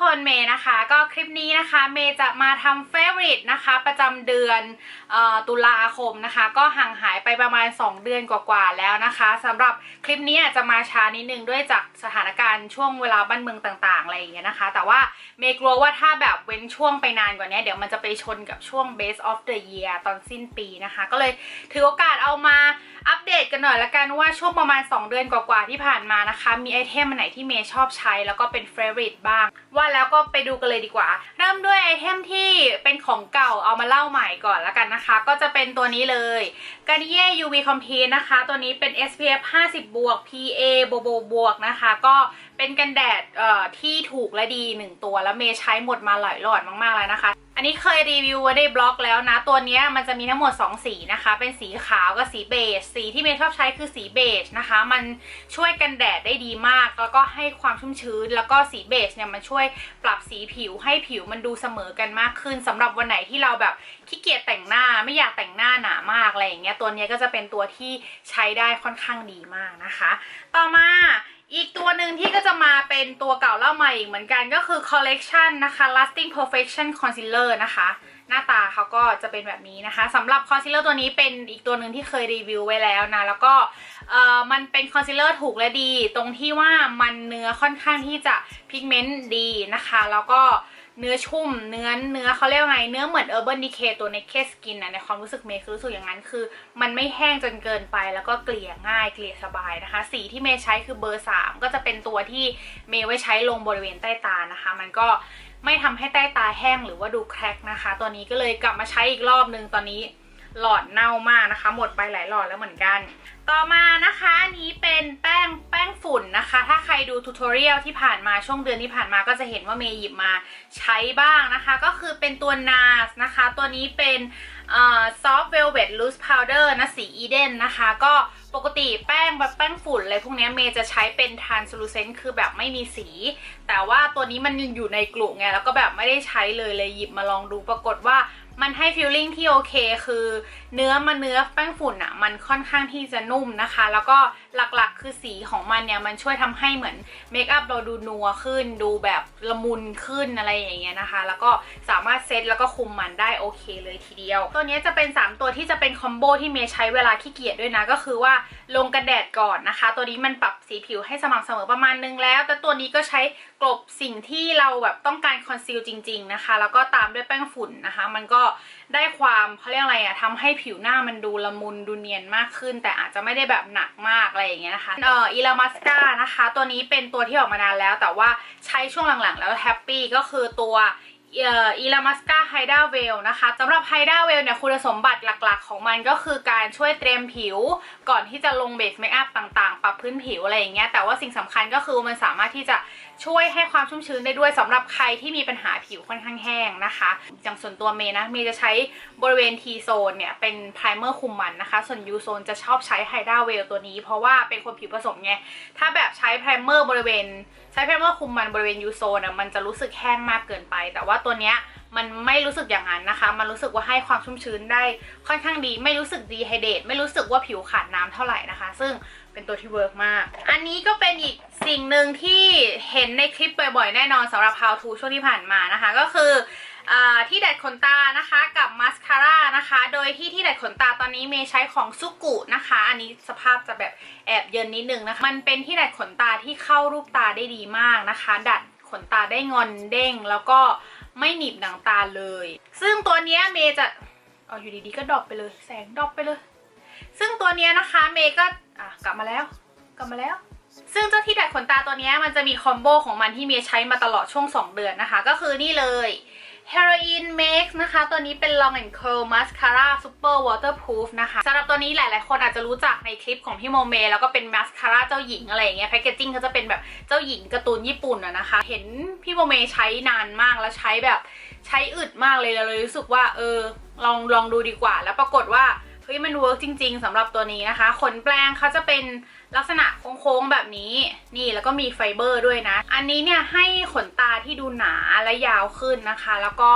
คนเมย์นะคะ ก็คลิปนี้นะคะ เมย์จะมาทำเฟ v o r i t e นะคะ ประจำเดือนออตุลาคมนะคะ ก็ห่างหายไปประมาณ 2 เดือนกว่าๆแล้วนะคะสำหรับคลิปนี้อาจจะมาช้านิดนึงด้วยจากสถานการณ์ช่วงเวลาบ้านเมืองต่างๆอะไรอย่างเงี้ยนะคะ แต่ว่าเมย์กลัวว่าถ้าแบบเว้นช่วงไปนานกว่านี้เดี๋ยวมันจะไปชนกับช่วง base of the year ตอนสิ้นปีนะคะ ก็เลยถือโอกาสเอามาอัปเดตกันหน่อยละกันว่าช่วงประมาณ 2 เดือนกว่าๆที่ผ่านมานะคะ มีไอเทมอันไหนที่เมย์ชอบใช้แล้วก็เป็นเฟ v o r i t e บ้างว่าแล้วก็ไปดูกันเลยดีกว่า เริ่มด้วยไอเทมที่เป็นของเก่าเอามาเล่าใหม่ก่อนแล้วกันนะคะ ก็จะเป็นตัวนี้เลย Garnier UV Complete นะคะ ตัวนี้เป็น SPF 50บวก PA บวกบวกบวกนะคะ ก็เป็นกันแดดที่ถูกและดี 1 ตัวแล้วเมย์ใช้หมดมาหลายหลอดมากๆแล้วนะคะ อันนี้เคยรีวิวไว้ในบล็อกแล้วนะ ตัวนี้มันจะมีทั้งหมด 2 สีนะคะ เป็นสีขาวกับสีเบจ สีที่เมย์ชอบใช้คือสีเบจนะคะ มันช่วยกันแดดได้ดีมาก แล้วก็ให้ความชุ่มชื้น แล้วก็สีเบจเนี่ยมันช่วยปรับสีผิวให้ผิวมันดูเสมอกันมากขึ้นสำหรับวันไหนที่เราแบบขี้เกียจแต่งหน้าไม่อยากแต่งหน้าหนามากอะไรอย่างเงี้ย ตัวนี้ก็จะเป็นตัวที่ใช้ได้ค่อนข้างดีมากนะคะ ต่อมา อีกตัวหนึ่งที่ก็จะมาเป็นตัวเก่าเล่าใหม่อีกเหมือนกันก็คือ collection นะคะ lasting perfection concealer นะคะ หน้าตาเขาก็จะเป็นแบบนี้นะคะสำหรับคอนซีลเลอร์ตัวนี้เป็นอีกตัวหนึ่งที่เคยรีวิวไว้แล้วนะ แล้วก็เอ่อมันเป็นคอนซีลเลอร์ถูกและดี ตรงที่ว่ามันเนื้อค่อนข้างที่จะพิกเมนต์ดีนะคะ แล้วก็เเนื้อชุ่มเนื้อเนื้อเขาเรียกว่าไง เนื้อเหมือน Urban Decay ตัว Naked Skin นะในความรู้สึกเมย์คือรู้สึกอย่างนั้นคือ มันไม่แห้งจนเกินไปแล้วก็เกลี่ยง่ายเกลี่ยสบายนะคะ สีที่เมย์ใช้คือเบอร์ 3 ก็จะเป็นตัวที่เมย์ไว้ใช้ลงบริเวณใต้ตานะคะ มันก็ไม่ทำให้ใต้ตาแห้งหรือว่าดูแครกนะคะ ตัวนี้ก็เลยกลับมาใช้อีกรอบนึงตอนนี้ หลอดเน่ามากนะคะ หมดไปหลายหลอดแล้วเหมือนกัน ต่อมานะคะอันนี้เป็นแป้งแป้งฝุ่นนะคะ ถ้าใครดูทูตอเรียลที่ผ่านมาช่วงเดือนที่ผ่านมาก็จะเห็นว่าเมย์หยิบมาใช้บ้างนะคะ ก็คือเป็นตัว NARS นะคะ ตัวนี้เป็นเอ่อ soft velvet loose powder นะสี Eden นนะคะ ก็ปกติแป้งแบบแป้งฝุ่นอะไรพวกนี้เมย์จะใช้เป็น translucent คือแบบไม่มีสี แต่ว่าตัวนี้มันยังอยู่ในกลุ่ไง แล้วก็แบบไม่ได้ใช้เลยเลยหยิบมาลองดูปรากฏว่า มันให้ฟิลลิ่งที่โอเค คือเนื้อมันเนื้อแป้งฝุ่นอะ มันค่อนข้างที่จะนุ่มนะคะ แล้วก็หลักๆ คือสีของมันเนี่ยมันช่วยทำให้เหมือนเมคอัพเราดูนัวขึ้น ดูแบบละมุนขึ้นอะไรอย่างเงี้ยนะคะ แล้วก็สามารถเซตแล้วก็คุมมันได้โอเคเลยทีเดียว ตัวนี้จะเป็น 3 ตัวที่จะเป็นคอมโบที่เมย์ใช้เวลาขี้เกียจด้วยนะ ก็คือว่าลงกันแดดก่อนนะคะ ตัวนี้มันปรับสีผิวให้สม่ำเสมอประมาณนึงแล้ว แต่ตัวนี้ก็ใช้กลบสิ่งที่เราแบบต้องการคอนซีลจริง ๆนะคะ แล้วก็ตามด้วยแป้งฝุ่นนะคะ มันก็ได้ความเขาเรียกอะไรอะทำให้ผิวหน้ามันดูละมุนดูเนียนมากขึ้น แต่อาจจะไม่ได้แบบหนักมากอะไรอย่างเงี้ยนะคะเอ่ออีลามัสกานะคะ ตัวนี้เป็นตัวที่ออกมานานแล้ว แต่ว่าใช้ช่วงหลังๆ แล้วแฮปปี้ก็คือตัว อีลามัสกาไฮด้าเวลนะคะสำหรับไฮด้าเวลเนี่ยคุณสมบัติหลักๆ ของมันก็คือการช่วยเตรียมผิว ก่อนที่จะลงเบสเมคอัพต่างๆ ปรับพื้นผิวอะไรอย่างเงี้ยแต่ว่าสิ่งสำคัญก็คือมันสามารถที่จะช่วยให้ความชุ่มชื้นได้ด้วยสำหรับใครที่มีปัญหาผิวค่อนข้างแห้งนะคะอย่างส่วนตัวเมย์นะเมย์จะใช้บริเวณ T โซนเนี่ยเป็นไพรเมอร์คุมมันนะคะ ส่วน U โซนจะชอบใช้ไฮด้าเวลตัวนี้ เพราะว่าเป็นคนผิวผสมไงถ้าแบบใช้ไพรเมอร์บริเวณ ใช้ไพรเมอร์คุมมันบริเวณ U โซนอะมันจะรู้สึกแห้งมากเกินไปแต่ว่าตัวเนี้ยมันไม่รู้สึกอย่างนั้นนะคะ มันรู้สึกว่าให้ความชุ่มชื้นได้ค่อนข้างดี ไม่รู้สึกดีไฮเดตไม่รู้สึกว่าผิวขาดน้ำเท่าไหร่นะคะ ซึ่งเป็นตัวที่เวิร์กมาก อันนี้ก็เป็นอีกสิ่งหนึ่งที่เห็นในคลิปบ่อยๆ แน่นอนสำหรับ How to ช่วงที่ผ่านมานะคะ ก็คือที่ดัดขนตานะคะกับมาสคาร่านะคะ โดยที่ที่ดัดขนตาตอนนี้เมย์ใช้ของซุกุนะคะ อันนี้สภาพจะแบบแอบเยินนิดนึงนะคะ มันเป็นที่ดัดขนตาที่เข้ารูปตาได้ดีมากนะคะ ดัดขนตาได้งอนเด้งแล้วก็ ไม่หนีบหนังตาเลย ซึ่งตัวนี้เมย์จะเอาอยู่ดีๆก็ดรอปไปเลย แสงดรอปไปเลย ซึ่งตัวนี้นะคะเมย์ก็อะกลับมาแล้ว กลับมาแล้ว ซึ่งเจ้าที่ดัดขนตาตัวนี้มันจะมีคอมโบของมันที่เมย์ใช้มาตลอดช่วง 2 เดือนนะคะ ก็คือนี่เลย Heroin Max นะคะ ตัวนี้เป็น Long and Curl Mascara Super Waterproof นะคะสำหรับตัวนี้หลายๆ คนอาจจะรู้จักในคลิปของพี่โมเม แล้วก็เป็นมาสคาร่าเจ้าหญิงอะไรอย่างเงี้ยแพคเกจจิ้งเขาจะเป็นแบบเจ้าหญิงการ์ตูนญี่ปุ่นอะนะคะ เห็นพี่โมเมใช้นานมากแล้วใช้แบบใช้อึดมากเลยเลยรู้สึกว่าเออลองลองดูดีกว่า แล้วปรากฏว่า เฮ้ยมันเวิร์กจริง ๆสำหรับตัวนี้นะคะ ขนแปลงเขาจะเป็นลักษณะโค้งๆแบบนี้ นี่แล้วก็มีไฟเบอร์ด้วยนะ อันนี้เนี่ยให้ขนตาที่ดูหนาและยาวขึ้นนะคะ แล้วก็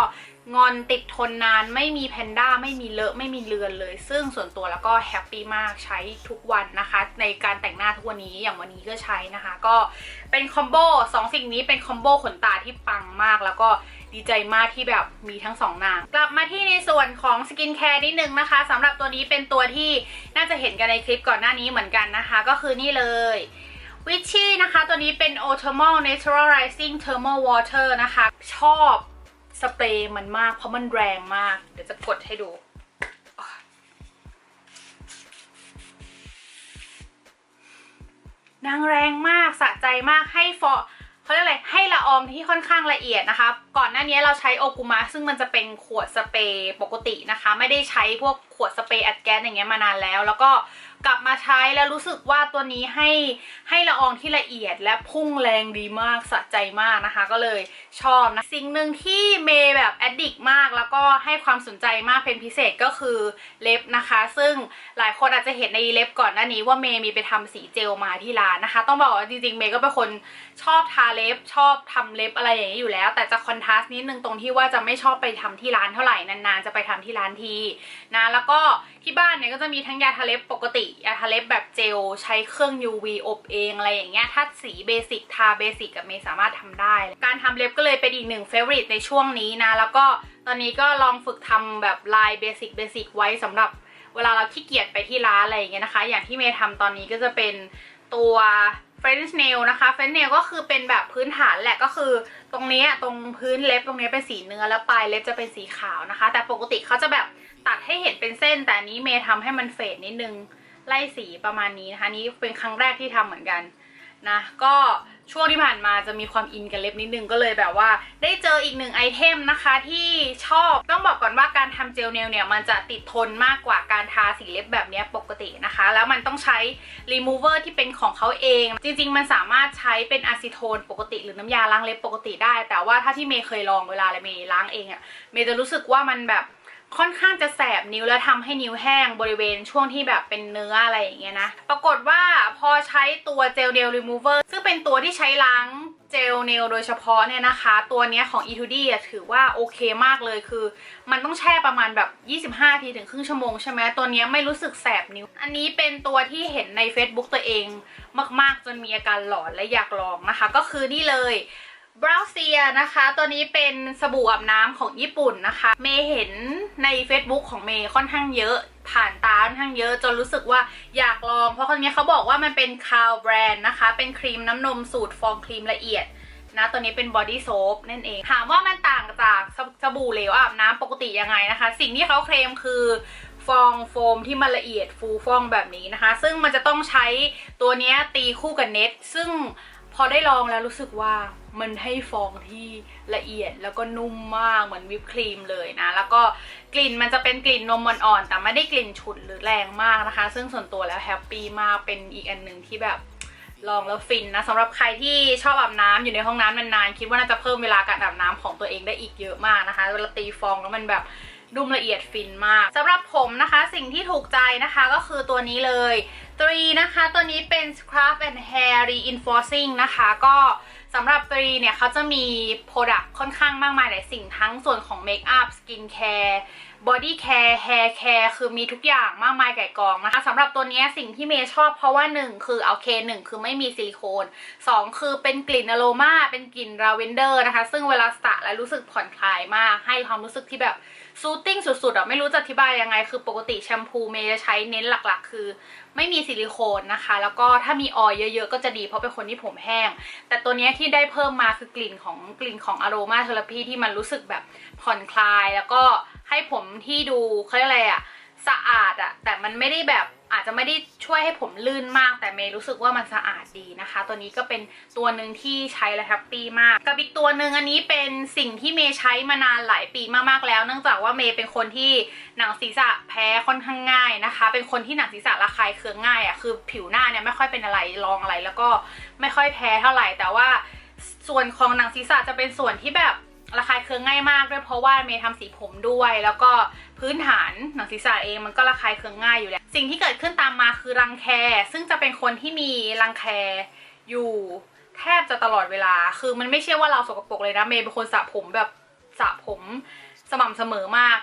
งอนติดทนนานไม่มีแพนด้าไม่มีเลอะไม่มีเลือนเลย ซึ่งส่วนตัวแล้วก็แฮปปี้มากใช้ทุกวันนะคะ ในการแต่งหน้าทุกวันนี้อย่างวันนี้ก็ใช้นะคะ ก็เป็นคอมโบสองสิ่งนี้เป็นคอมโบขนตาที่ปังมากแล้วก็ ดีใจมากที่แบบมีทั้งสองนาง กลับมาที่ในส่วนของสกินแคร์นิดนึงนะคะสำหรับตัวนี้เป็นตัวที่น่าจะเห็นกันในคลิปก่อนหน้านี้เหมือนกันนะคะ ก็คือนี่เลยวิชชี่นะคะ ตัวนี้เป็น o t h e r m a l Naturalizing Thermal Water นะคะ ชอบสเปรย์มันมาก เพราะมันแรงมาก เดี๋ยวจะกดให้ดู นางแรงมากสะใจมากให้ฟอ เขาเรียกอะไรให้ละอองที่ค่อนข้างละเอียดนะคะ ก่อนหน้านี้เราใช้โอกุมะซึ่งมันจะเป็นขวดสเปรย์ปกตินะคะ ไม่ได้ใช้พวกขวดสเปรย์อัดแก๊สอย่างเงี้ยมานานแล้ว แล้วก็ กลับมาใช้แล้วรู้สึกว่าตัวนี้ให้ให้ละอองที่ละเอียดและพุ่งแรงดีมากสะใจมากนะคะ ก็เลยชอบนะสิ่งหนึ่งที่เมย์แบบแอดดิกมาก แล้วก็ให้ความสนใจมากเป็นพิเศษก็คือเล็บนะคะ ซึ่งหลายคนอาจจะเห็นในเล็บก่อนหน้านี้ว่าเมย์มีไปทำสีเจลมาที่ร้านนะคะ ต้องบอกว่าจริงๆเมย์ก็เป็นคนชอบทาเล็บชอบทำเล็บอะไรอย่างนี้อยู่แล้ว แต่จะคอนทราสต์นิดนึงตรงที่ว่าจะไม่ชอบไปทำที่ร้านเท่าไหร่นานๆจะไปทำที่ร้านทีนะแล้วก็ที่บ้านเนี่ยก็จะมีทั้งยาทาเล็บปกติยาทาเล็บแบบเจลใช้เครื่อง UV อบเองอะไรอย่างเงี้ยถ้าสีเบสิกทาเบสิกกับเมย์สามารถทำได้ การทำเล็บก็เลยเป็นอีกหนึ่งเฟเวอร์ในช่วงนี้นะ แล้วก็ตอนนี้ก็ลองฝึกทำแบบลายเบสิกเบสิกไว้สำหรับเวลาเราขี้เกียจไปที่ร้านอะไรอย่างเงี้ยนะคะ อย่างที่เมย์ทำตอนนี้ก็จะเป็นตัว French nail นะคะ French nail ก็คือเป็นแบบพื้นฐานแหละก็คือตรงนี้ตรงพื้นเล็บตรงนี้เป็นสีเนื้อแล้วปลายเล็บจะเป็นสีขาวนะคะ แต่ปกติเขาจะแบบตัดให้เห็นเป็นเส้น แต่นนี้เมย์ทำให้มันเฟดนิดนึง ไล่สีประมาณนี้นะคะนี่เป็นครั้งแรกที่ทำเหมือนกันนะก็ช่วงที่ผ่านมาจะมีความอินกับเล็บนิดนึงก็เลยแบบว่า ได้เจออีกหนึ่งไอเทมนะคะที่ชอบต้องบอกก่อนว่าการทำเจลเนลเนี่ยมันจะติดทนมากกว่าการทาสีเล็บแบบนี้ปกตินะคะ แล้วมันต้องใช้ remover ที่เป็นของเขาเอง จริง ๆ มันสามารถใช้เป็นอะซิโทนปกติ หรือน้ำยาล้างเล็บปกติได้ แต่ว่าถ้าที่เมย์เคยลองเวลาเมย์ล้างเองอะเมย์จะรู้สึกว่ามันแบบ ค่อนข้างจะแสบนิ้วแล้วทำให้นิ้วแห้งบริเวณช่วงที่แบบเป็นเนื้ออะไรอย่างเงี้ยนะ ปรากฏว่าพอใช้ตัวเจลเนลรีมูเวอร์ซึ่งเป็นตัวที่ใช้ล้างเจลเนลโดยเฉพาะเนี่ยนะคะ ตัวนี้ของ e 2 d อ่ถือว่าโอเคมากเลยคือ มันต้องแช่ประมาณแบบ 25 ทีถึงครึ่งชั่วโมงใช่ไหมตัวนี้ไม่รู้สึกแสบนิ้ว อันนี้เป็นตัวที่เห็นใน Facebook ตัวเองมากๆ จนมีอาการหลอนและอยากลองนะคะ ก็คือนี่เลยบราวเซียนะคะ ตัวนี้เป็นสบู่อาบน้ำของญี่ปุ่นนะคะ เมเห็น ใน Facebook ของเมย์ค่อนข้างเยอะผ่านตาค่อนข้างเยอะจนรู้สึกว่าอยากลอง เพราะคนนี้เขาบอกว่ามันเป็นคาวแบรนด์นะคะ เป็นครีมน้ำนมสูตรฟองครีมละเอียดนะตัวนี้เป็นบอดี้โซฟนั่นเอง ถามว่ามันต่างจากสสบู่เหลวอาบน้ำปกติยังไงนะคะ สิ่งที่เขาเคลมคือฟองโฟมที่มันละเอียดฟูฟ่องแบบนี้นะคะ ซึ่งมันจะต้องใช้ตัวนี้ตีคู่กับเน็ต ซึ่งพอได้ลองแล้วรู้สึกว่า มันให้ฟองที่ละเอียดแล้วก็นุ่มมากเหมือนวิปครีมเลยนะ แล้วก็กลิ่นมันจะเป็นกลิ่นนมอ่อนๆแต่ไม่ได้กลิ่นฉุนหรือแรงมากนะคะ ซึ่งส่วนตัวแล้วแฮปปี้มากเป็นอีกอันหนึ่งที่แบบลองแล้วฟินนะสำหรับใครที่ชอบอาบน้ำอยู่ในห้องน้ำนานๆคิดว่าน่าจะเพิ่มเวลาการอาบน้ำของตัวเองได้อีกเยอะมากนะคะเวลาตีฟองแล้วมันแบบนุ่มละเอียดฟินมากสำหรับผมนะคะสิ่งที่ถูกใจนะคะก็คือตัวนี้เลยตรีนะคะ ตัวนี้เป็น Scrub and Hair Reinforcing นะคะ ก็ สำหรับตรีเนี่ยเขาจะมีโปรดักต์ค่อนข้างมากมายหลายสิ่งทั้งส่วนของเมคอัพสกินแคร์ บอดี้แคร์แฮร์แคร์คือมีทุกอย่างมากมายไก่กองนะคะสำหรับตัวนี้สิ่งที่เมย์ชอบเพราะว่า 1 คือเอาเคหนึ่งคือไม่มีซิลิโคน 2 คือเป็นกลิ่นอโรมาเป็นกลิ่นลาเวนเดอร์นะคะ ซึ่งเวลาสระแล้วรู้สึกผ่อนคลายมากให้ความรู้สึกที่แบบซูตติ้งสุดๆอะไม่รู้จะอธิบายยังไง คือปกติแชมพูเมย์จะใช้เน้นหลักๆ คือ ไม่มีซิลิโคนนะคะ แล้วก็ถ้ามีออยเยอะๆ ก็จะดีเพราะเป็นคนที่ผมแห้ง แต่ตัวนี้ที่ได้เพิ่มมาคือกลิ่นของกลิ่นของอโรมาเทอราพีที่มันรู้สึกแบบผ่อนคลายแล้วก็ ให้ผมที่ดูเขาเรียกอะไรอะสะอาดอะแต่มันไม่ได้แบบอาจจะไม่ได้ช่วยให้ผมลื่นมาก แต่เมย์รู้สึกว่ามันสะอาดดีนะคะ ตัวนี้ก็เป็นตัวหนึ่งที่ใช้แล้วแฮปปี้มาก กับอีกตัวหนึ่งอันนี้เป็นสิ่งที่เมย์ใช้มานานหลายปีมากๆแล้ว เนื่องจากว่าเมย์เป็นคนที่หนังศีรษะแพ้ค่อนข้างง่ายนะคะ เป็นคนที่หนังศีรษะระคายเคืองง่ายอะคือผิวหน้าเนี่ยไม่ค่อยเป็นอะไรลองอะไร แล้วก็ไม่ค่อยแพ้เท่าไหร่ แต่ว่าส่วนของหนังศีรษะจะเป็นส่วนที่แบบ ระคายเคืองง่ายมากด้วยเพราะว่าเมย์ทำสีผมด้วย แล้วก็พื้นฐานหนังศีรษะเองมันก็ระคายเคืองง่ายอยู่แล้ว สิ่งที่เกิดขึ้นตามมาคือรังแค ซึ่งจะเป็นคนที่มีรังแคอยู่แทบจะตลอดเวลา คือมันไม่ใช่ว่าเราสกปรกเลยนะ เมย์เป็นคนสระผมแบบสระผมสม่ำเสมอมาก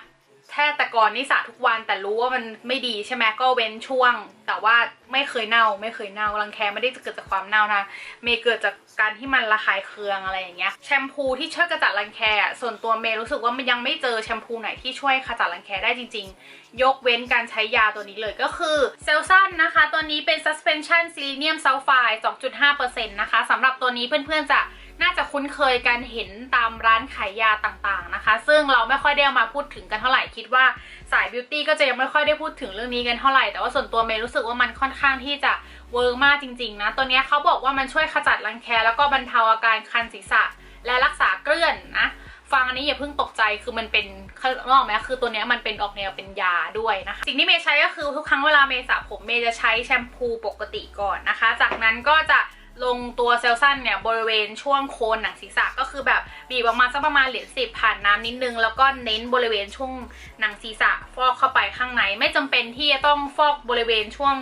แค่แต่ก่อนนี่สระทุกวันแต่รู้ว่ามันไม่ดีใช่ไหมก็เว้นช่วง แต่ว่าไม่เคยเน่าไม่เคยเน่ารังแคไม่ได้เกิดจากความเน่านะเมย์เกิดจากการที่มันระคายเคืองอะไรอย่างเงี้ยแชมพูที่ช่วยกระจัดรังแคส่วนตัวเมย์รู้สึกว่ามันยังไม่เจอแชมพูไหนที่ช่วยขจัดรังแคได้จริง ๆ ยกเว้นการใช้ยาตัวนี้เลยก็คือเซลซันนะคะตัวนี้เป็น suspension selenium sulfide 2.5%นะคะสำหรับตัวนี้เพื่อนๆจะ น่าจะคุ้นเคยกันเห็นตามร้านขายยาต่างๆนะคะ ซึ่งเราไม่ค่อยได้เอามาพูดถึงกันเท่าไหร่คิดว่าสายบิวตี้ก็จะยังไม่ค่อยได้พูดถึงเรื่องนี้กันเท่าไหร่ แต่ว่าส่วนตัวเมย์รู้สึกว่ามันค่อนข้างที่จะเวิร์กมากจริงๆนะ ตัวนี้เขาบอกว่ามันช่วยขจัดรังแคแล้วก็บรรเทาอาการคันศีรษะ และรักษาเกลื่อนนะฟังอันนี้อย่าเพิ่งตกใจคือมันเป็นเขาเอกไหมคือตัวนี้มันเป็นออกแนวเป็นยาด้วยนะคะสิ่งที่เมย์ใช้ก็คือทุกครั้งเวลาเมย์สระผมเมย์จะใช้แชมพูปกติก่อนนะคะ จากนั้นก็จะ ลงตัวเซลซันเนี่ยบริเวณช่วงโคนหนังศีรษะก็คือแบบบีบออกมาสักประมาณเหรียญสิบผ่านน้ำนิดนึง แล้วก็เน้นบริเวณช่วงหนังศีรษะฟอกเข้าไปข้างใน ไม่จำเป็นที่จะต้องฟอกบริเวณช่วง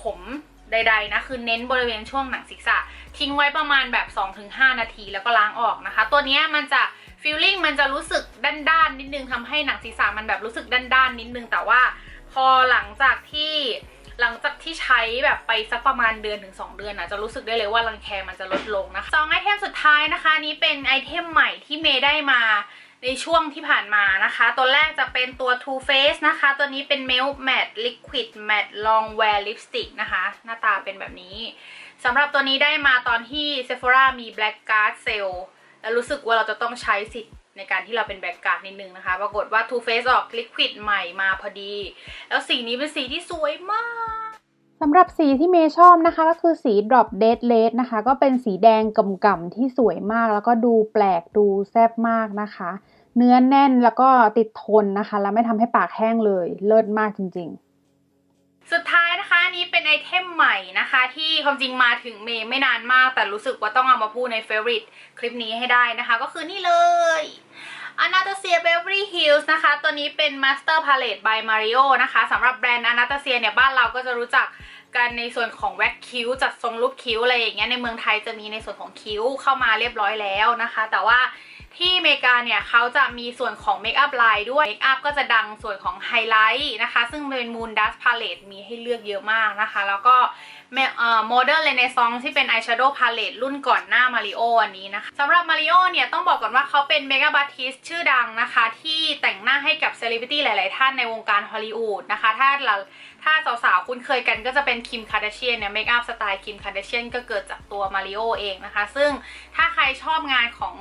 ผมใดๆนะคือเน้นบริเวณช่วงหนังศีรษะ ทิ้งไว้ประมาณแบบ 2-5 นาทีแล้วก็ล้างออกนะคะ ตัวนี้มันจะฟีลลิ่งมันจะรู้สึกด้านๆนิดนึงทำให้หนังศีรษะมันแบบรู้สึกด้านๆนิดนึงแต่ว่า พอหลังจากที่ หลังจากที่ใช้แบบไปสักประมาณเดือนถึง 2 เดือนอะจะรู้สึกได้เลยว่ารังแคมันจะลดลงนะคะสองไอเทมสุดท้ายนะคะนี้เป็นไอเทมใหม่ที่เมย์ได้มาในช่วงที่ผ่านมานะคะ ตัวแรกจะเป็นตัว Too Faced นะคะ ตัวนี้เป็น Milk Matte Liquid Matte Long Wear Lipstick นะคะ หน้าตาเป็นแบบนี้สำหรับตัวนี้ได้มาตอนที่ Sephora มี Black Card Sale แล้วรู้สึกว่าเราจะต้องใช้สิทธิ์ ในการที่เราเป็น Black Card นิดนึงนะคะ ปรากฏว่า Too Faced ออก Liquid ใหม่มาพอดี แล้วสีนี้เป็นสีที่สวยมากสำหรับสีที่เมย์ชอบนะคะ ก็คือสี Drop Dead Red นะคะ ก็เป็นสีแดงก่ำๆที่สวยมาก แล้วก็ดูแปลกดูแซ่บมากนะคะ เนื้อแน่นแล้วก็ติดทนนะคะ แล้วไม่ทำให้ปากแห้งเลย เลิศมากจริง ๆสุดท้ายนะคะอันนี้เป็นไอเทมใหม่นะคะ ที่ความจริงมาถึงเมย์ไม่นานมาก แต่รู้สึกว่าต้องเอามาพูดใน favorite คลิปนี้ให้ได้นะคะ ก็คือนี่เลย Anastasia Beverly Hills นะคะ ตัวนี้เป็น Master Palette by Mario นะคะสำหรับแบรนด์ Anastasia เนี่ย บ้านเราก็จะรู้จักกันในส่วนของแว็กคิ้ว จัดทรงรูปคิ้วอะไรอย่างเงี้ยในเมืองไทยจะมีในส่วนของคิ้วเข้ามาเรียบร้อยแล้วนะคะ แต่ว่า ที่อเมริกาเนี่ยเขาจะมีส่วนของเมคอัพไลน์ด้วย เมคอัพก็จะดังส่วนของไฮไลท์นะคะ ซึ่งเป็น Moon Dust Palette มีให้เลือกเยอะมากนะคะ แล้วก็โมเดลเลนซองที่เป็น Eyeshadow Palette รุ่นก่อนหน้ามาริโออันนี้นะคะสำหรับมาริโอเนี่ยต้องบอกก่อนว่าเขาเป็นเมคอัพอาติสชื่อดังนะคะ ที่แต่งหน้าให้กับเซเลบริตี้หลาย ๆ ท่านในวงการฮอลลีวูดนะคะ ถ้าเราถ้าสาว ๆ คุ้นเคยกันก็จะเป็นคิมคาร์เดเชียนเนี่ยเมคอัพสไตล์คิมคาร์เดเชียนก็เกิดจากตัวมาริโอเองนะคะ ซึ่งถ้าใครชอบงานของ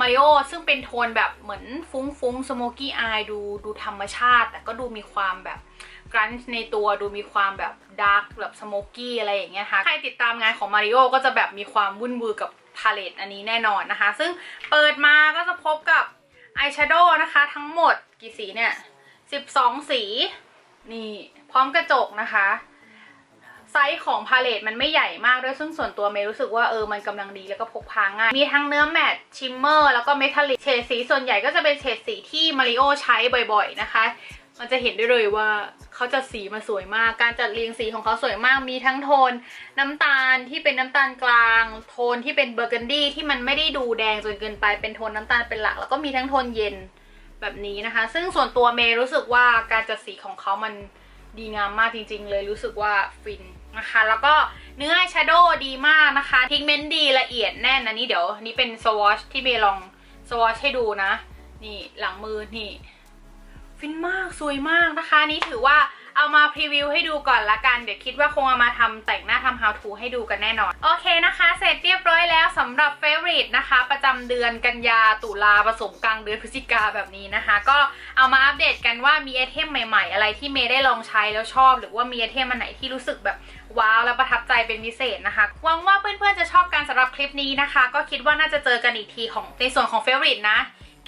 มาริโอซึ่งเป็นโทนแบบเหมือนฟุ้งฟุ้งสโมกี้อายดูดูธรรมชาติ แต่ก็ดูมีความแบบกรันช์ในตัวดูมีความแบบดาร์กแบบสโมกี้อะไรอย่างเงี้ยค่ะใครติดตามงานของมาริโอก็จะแบบมีความวุ่นวือกับพาเลตอันนี้แน่นอนนะคะ ซึ่งเปิดมาก็จะพบกับอายแชโดว์นะคะทั้งหมดกี่สีเนี่ย 12 สี นี่ พร้อมกระจกนะคะ ไซส์ของพาเลตมันไม่ใหญ่มากด้วยซึ่งส่วนตัวเมย์รู้สึกว่าเออมันกำลังดีแล้วก็พกพาง่าย มีทั้งเนื้อแมตชิมเมอร์แล้วก็เมทัลลิกเฉดสีส่วนใหญ่ก็จะเป็นเฉดสีที่มาริโอใช้บ่อยๆนะคะ มันจะเห็นได้เลยว่าเขาจะสีมาสวยมาก การจัดเรียงสีของเขาสวยมาก มีทั้งโทนน้ำตาลที่เป็นน้ำตาลกลาง โทนที่เป็นเบอร์กันดี้ที่มันไม่ได้ดูแดงจนเกินไป เป็นโทนน้ำตาลเป็นหลัก แล้วก็มีทั้งโทนเย็นแบบนี้นะคะ ซึ่งส่วนตัวเมย์รู้สึกว่าการจัดสีของเขามันดีงามมากจริง ๆ เลยรู้สึกว่าฟิน นะคะ แล้วก็เนื้อชาโดว์ดีมากนะคะพิกเมนต์ดีละเอียดแน่นอันนี้เดี๋ยวนนี้เป็นสวอชที่เมย์ลองสวอชให้ดูนะ นี่หลังมือนี่ ฟินมากสวยมากนะคะนนี้ถือว่าเอามาพรีวิวให้ดูก่อนละกัน เดี๋ยวคิดว่าคงเอามาทำแต่งหน้าทำ how to ให้ดูกันแน่นอน โอเคนะคะ เสร็จเรียบร้อยแล้วสำหรับ favorite นะคะ ประจำเดือนกันยาตุลาผสมกลางเดือนพฤศจิกาแบบนี้นะคะ ก็เอามาอัปเดตกันว่ามีไอเทมใหม่ๆ อะไรที่เมย์ได้ลองใช้แล้วชอบ หรือว่ามีไอเทมอันไหนที่รู้สึกแบบ ว้าวและประทับใจเป็นพิเศษนะคะหวังว่าเพื่อนๆจะชอบกันสำหรับคลิปนี้นะคะ ก็คิดว่าน่าจะเจอกันอีกทีของในส่วนของ favorite นะ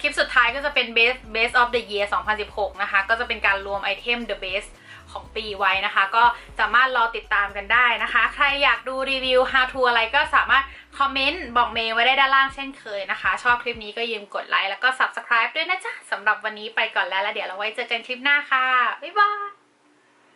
คลิปสุดท้ายก็จะเป็น best best of the year 2016 นะคะ ก็จะเป็นการรวมไอเทม the best ของปีไว้นะคะ ก็สามารถรอติดตามกันได้นะคะ ใครอยากดูรีวิว how to อะไรก็สามารถคอมเมนต์บอกเมย์ไว้ได้ด้านล่างเช่นเคยนะคะ ชอบคลิปนี้ก็ยืมกดไลค์แล้วก็ subscribe ด้วยนะจ๊ะสำหรับวันนี้ไปก่อนแล้วแล้วเดี๋ยวเราไว้เจอกันคลิปหน้าค่ะบ๊ายบาย